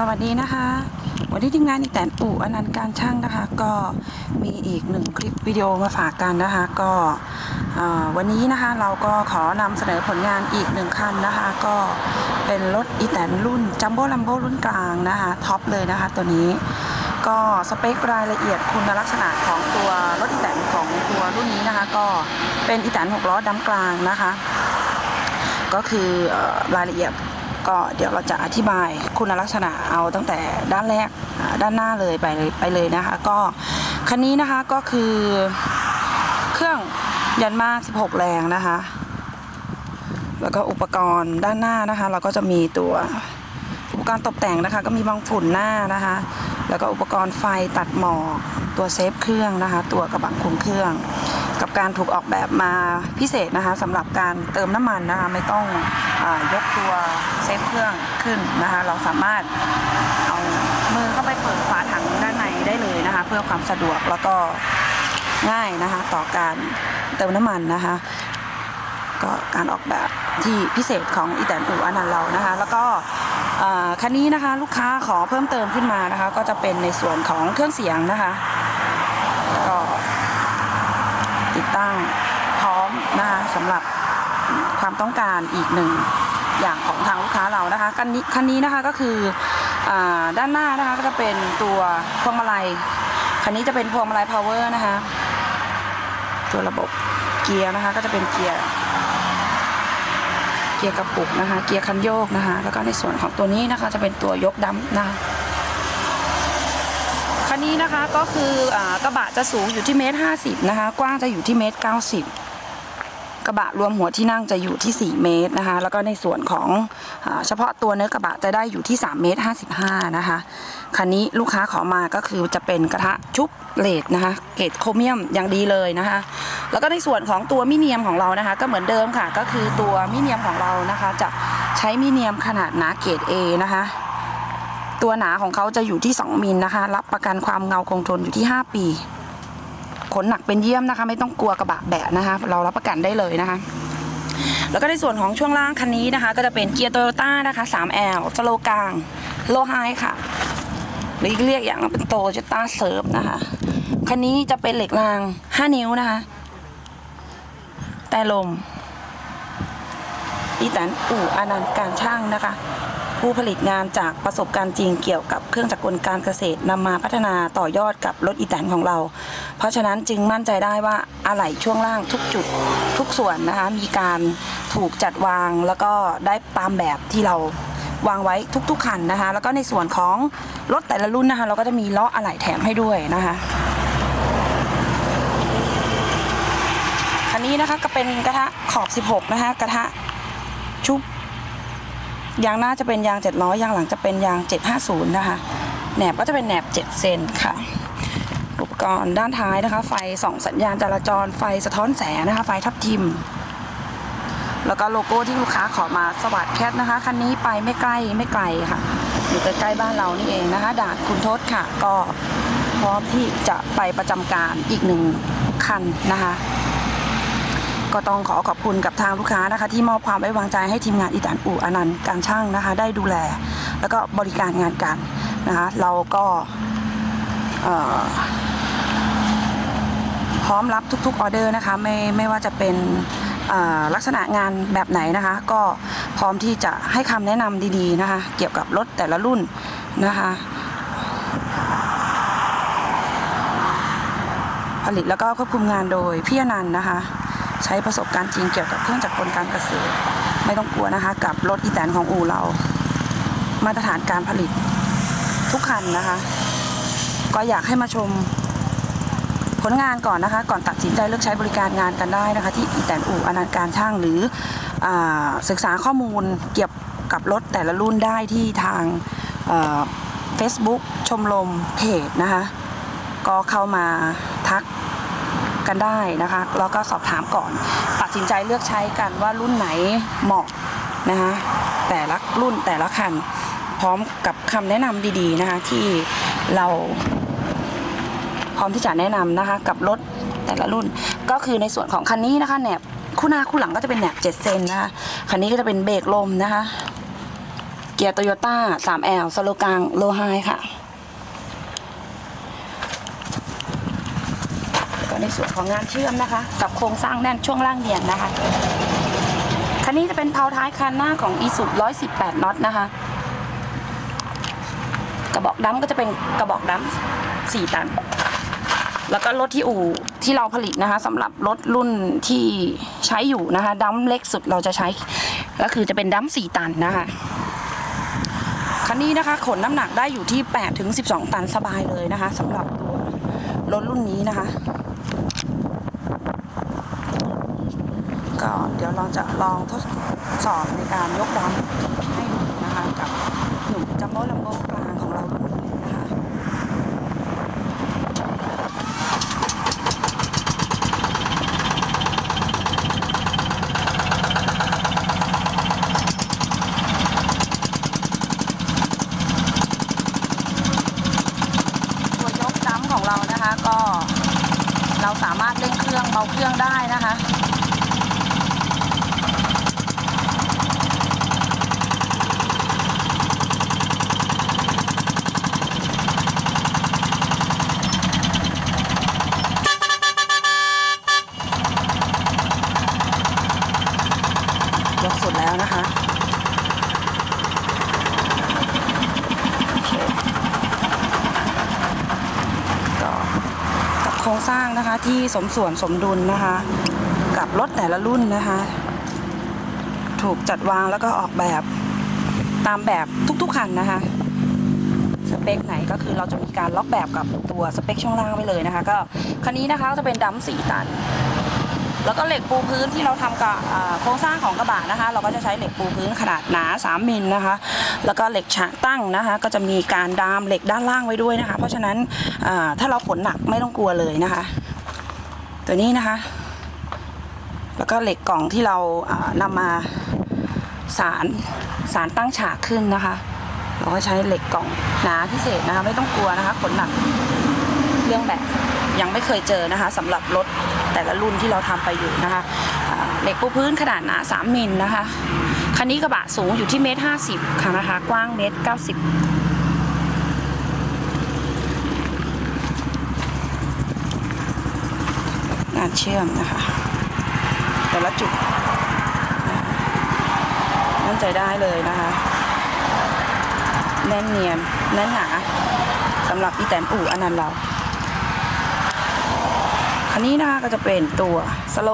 สวัสดีนะคะ วันนี้ทีมงานอีแตนปู่อนันต์การช่างนะคะ ก็มีอีกหนึ่งคลิปวิดีโอมาฝากกันนะคะ ก็วันนี้นะคะเราก็ขอนำเสนอผลงานอีกหนึ่งคันนะคะ ก็เป็นรถอีแตนรุ่นจัมโบ้ลัมโบ้รุ่นกลางนะคะท็อปเลยนะคะ ตัวนี้ก็สเปครายละเอียดคุณลักษณะของตัวรถอีแตนของตัวรุ่นนี้นะคะ ก็เป็นอีแตนหกล้อดำกลางนะคะ ก็คืออรายละเอียด ก็เดี๋ยวเราจะอธิบายคุณลักษณะเอาตั้งแต่ด้านแรกด้านหน้าเลยไปเลยไปเลยนะคะ ก็คันนี้นะคะก็คือเครื่องยันมา 16 แรงนะคะ แล้วก็อุปกรณ์ด้านหน้านะคะ เราก็จะมีตัวอุปกรณ์ตกแต่งนะคะ ก็มีบังฝุ่นหน้านะคะ แล้วก็อุปกรณ์ไฟตัดหมอกตัวเซฟเครื่องนะคะ ตัวกระบะคุมเครื่อง กับการถูกออกแบบมาพิเศษนะคะสำหรับการเติมน้ำมันนะคะไม่ต้องอยกตัวเซฟเครื่องขึ้นนะคะเราสามารถเอามือเข้าไปเปิดฝาถังด้านในได้เลยนะคะเพื่อความสะดวกแล้วก็ง่ายนะคะต่อการเติมน้ำมันนะคะก็การออกแบบที่พิเศษของอีแตนอูอนันเรานะคะ แล้วก็คันนี้นะคะลูกค้าขอเพิ่มเติมขึ้นมานะคะ ก็จะเป็นในส่วนของเครื่องเสียงนะคะ ก็ ติดตั้งพร้อมนะคะสำหรับความต้องการอีกหนึ่งอย่างของทางลูกค้าเรานะคะคันนี้คันนี้นะคะก็คืออด้านหน้านะคะก็จะเป็นตัวพวงมาลัยคันนี้จะเป็นพวงมาลัย power นะคะ ตัวระบบเกียร์นะคะก็จะเป็นเกียร์เกียร์กระปุกนะคะ เกียร์คันโยกนะคะ แล้วก็ในส่วนของตัวนี้นะคะจะเป็นตัวยกดัมนะคะ คันนี้นะคะก็คืออกระบะจะสูงอยู่ที่เมตรห้าสิบนะคะ กว้างจะอยู่ที่เมตรเก้าสิบกระบะรวมหัวที่นั่งจะอยู่ที่ 4 เมตรนะคะ แล้วก็ในส่วนของอเฉพาะตัวเนื้อกระบะจะได้อยู่ที่ 3 เมตร 55 นะคะ คันนี้ลูกค้าขอมาก็คือจะเป็นกระทะชุบเลดนะคะ เกรดโครเมียมอย่างดีเลยนะคะ แล้วก็ในส่วนของตัวมิเนียมของเรานะคะ ก็เหมือนเดิมค่ะ ก็คือตัวมิเนียมของเรานะคะ จะใช้มิเนียมขนาดหนาเกรด A นะคะ ตัวหนาของเขาจะอยู่ที่ 2มิลนะคะ รับประกันความเงาคงทนอยู่ที่ 5 ปีขนหนักเป็นเยี่ยมนะคะ ไม่ต้องกลัวกระบะแบะนะคะ เรารับประกันได้เลยนะคะ แล้วก็ในส่วนของช่วงล่างคันนี้นะคะ ก็จะเป็นเกียร์โตโยต้านะคะ 3L สโลกลาง โลไฮค่ะ หรือเรียกอย่างเป็นโตโยต้าเซิร์ฟนะคะ คันนี้จะเป็นเหล็กราง 5 นิ้วนะคะ แต่ลมอีแตนอู่อนันต์การช่างนะคะ ผู้ผลิตงานจากประสบการณ์จริงเกี่ยวกับเครื่องจักรกลการเกษตรนำมาพัฒนาต่อยอดกับรถอีแตนของเรา เพราะฉะนั้นจึงมั่นใจได้ว่าอะไหล่ช่วงล่างทุกจุดทุกส่วนนะคะมีการถูกจัดวางแล้วก็ได้ตามแบบที่เราวางไว้ทุกๆคันนะคะ แล้วก็ในส่วนของรถแต่ละรุ่นนะคะ เราก็จะมีล้ออะไหล่แถมให้ด้วยนะคะคันนี้นะคะก็เป็นกระทะขอบ 16 นะคะกระทะชุบ ยางหน้าจะเป็นยาง 700 ยางหลังจะเป็นยาง 750 นะคะ แหนบก็จะเป็นแหนบ 7 เซนค่ะ อุปกรณ์ด้านท้ายนะคะ ไฟส่องสัญญาณจราจร ไฟสะท้อนแสงนะคะ ไฟทับทิม แล้วก็โลโก้ที่ลูกค้าขอมาสวัสดแคทนะคะ คันนี้ไปไม่ใกล้ไม่ไกลค่ะ อยู่ใกล้ๆบ้านเรานี่เองนะคะ ด่านคุณทศค่ะ ก็พร้อมที่จะไปประจำการอีกหนึ่งคันนะคะ ก็ต้องขอขอบคุณกับทางลูกค้านะคะ ที่มอบความไว้วางใจให้ทีมงานอีตานอู่อนันต์การช่างนะคะ ได้ดูแล แล้วก็บริการงานกันนะคะ เราก็พร้อมรับทุกๆออเดอร์นะคะ ไม่ไม่ว่าจะเป็นลักษณะงานแบบไหนนะคะ ก็พร้อมที่จะให้คำแนะนำดีๆนะคะ เกี่ยวกับรถแต่ละรุ่นนะคะผลิตแล้วก็ควบคุมงานโดยพี่อนันต์นะคะ ใช้ประสบการณ์จริงเกี่ยวกับเครื่องจักรกลการเกษตร ไม่ต้องกลัวนะคะ กับรถอีแตนของอู่เรา มาตรฐานการผลิตทุกคันนะคะ ก็อยากให้มาชมผลงานก่อนนะคะ ก่อนตัดสินใจเลือกใช้บริการงานกันได้นะคะ ที่อีแตนอู่อนันต์การช่างหรืออศึกษาข้อมูลเกี่ยวกับรถแต่ละรุ่นได้ที่ทางเฟซบุ๊กชมรมเพจนะคะ ก็เข้ามาทัก กันได้นะคะ แล้วก็สอบถามก่อน ตัดสินใจเลือกใช้กันว่ารุ่นไหนเหมาะนะคะแต่ละรุ่นแต่ละคัน พร้อมกับคำแนะนำดีๆนะคะที่เราพร้อมที่จะแนะนำนะคะกับรถแต่ละรุ่น ก็คือในส่วนของคันนี้นะคะแหนบคู่หน้าคู่หลังก็จะเป็นแหนบ7เซนนะคะคันนี้ก็จะเป็นเบรกลมนะคะ เกียร์โตโยต้า 3L สโลกลางโลไฮค่ะ ในส่วนของงานเชื่อมนะคะ กับโครงสร้างแน่นช่วงล่างเดียนนะคะคันนี้จะเป็นเพาท้ายคันหน้าของ e s u 118น็อตนะคะ กระบอกดั้มก็จะเป็นกระบอกดั้ม4ตัน แล้วก็รถที่อู่ที่เราผลิตนะคะสำหรับรถรุ่นที่ใช้อยู่นะคะดัมเล็กสุดเราจะใช้ก็คือจะเป็นดั้ม4ตันนะคะคันนี้นะคะขนน้ำหนักได้อยู่ที่8ถึง12 ตันสบายเลยนะคะสำหรับรถรุ่นนี้นะคะ ก็เดี๋ยวเราจะลองทดสอบในการยกดัมให้ดูนะคะกับหนุ่มจัมโบ้ลัมโบกลางของเรารุ่นนี้นะคะตัวยกดัมของเรานะคะก็เราสามารถเร่งเครื่องเบาเครื่องได้นะคะ ยกสุดแล้วนะคะโอเคก็กับโครง สร้างนะคะที่สมส่วนสมดุลนะคะ กับรถแต่ละรุ่นนะคะ ถูกจัดวางแล้วก็ออกแบบตามแบบทุกๆคันนะคะสเปคไหนก็คือเราจะมีการล็อกแบบกับตัวสเปคช่วงล่างไว้เลยนะคะ ก็คันนี้นะคะจะเป็นดัมสี่ตัน แล้วก็เหล็กปูพื้นที่เราทำกับอ่าโครงสร้างของกระบะนะคะ เราก็จะใช้เหล็กปูพื้นขนาดหนา 3มิลนะคะ แล้วก็เหล็กฉากตั้งนะคะ ก็จะมีการดามเหล็กด้านล่างไว้ด้วยนะคะ เพราะฉะนั้นถ้าเราขนหนักไม่ต้องกลัวเลยนะคะ ตัวนี้นะคะ แล้วก็เหล็กกล่องที่เราอ่านำมาสารสารตั้งฉากขึ้นนะคะ เราก็ใช้เหล็กกล่องหนาพิเศษนะคะ ไม่ต้องกลัวนะคะขนหนักเรื่องแบบ ยังไม่เคยเจอนะคะสำหรับรถแต่ละรุ่นที่เราทำไปอยู่นะคะเหล็กปูพื้นขนาดหนา 3 มิลนะคะคันนี้กระบะสูงอยู่ที่เมตรห้าสิบค่ะนะคะ กว้างเมตรเก้าสิบงานเชื่อมนะคะ แต่ละจุดมั่นใจได้เลยนะคะ แน่นเนียนแน่นหนาสำหรับอีแตนอู่อนันต์เรา อันนี้นะคะก็จะเป็นตัวสโล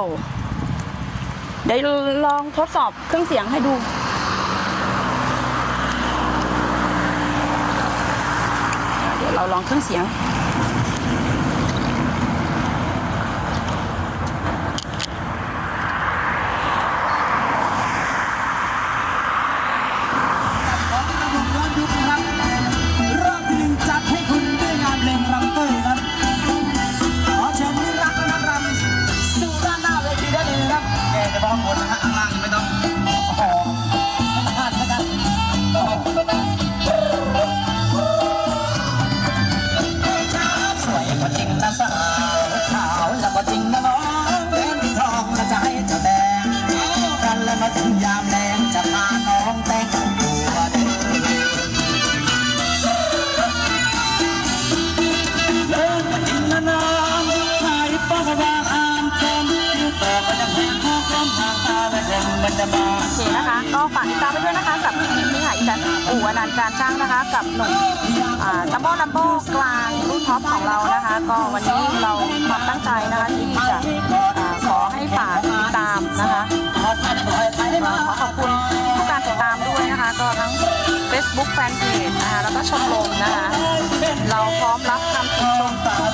เดี๋ยวลองทดสอบเครื่องเสียงให้ดูเดี๋ยวเราลองเครื่องเสียง โอเคนะคะ ก็ฝากติดตามไปด้วยนะคะกับคลิปนี้ค่ะอีจันอู่อนันต์การช่างนะคะ กับหนุ่มจัมโบ้ลัมโบ้กลางรุ่นท็อปของเรานะคะ ก็วันนี้เราความตั้งใจนะคะที่จะขอให้ฝากติดตามนะคะขอขอบคุณใครได้ก็มาขอขอบคุณทุกการติดตามด้วยนะคะ ก็ทั้ง Facebook Fanpage นะคะแล้วก็ชมรมนะคะ เราพร้อมรับคำติชมทุก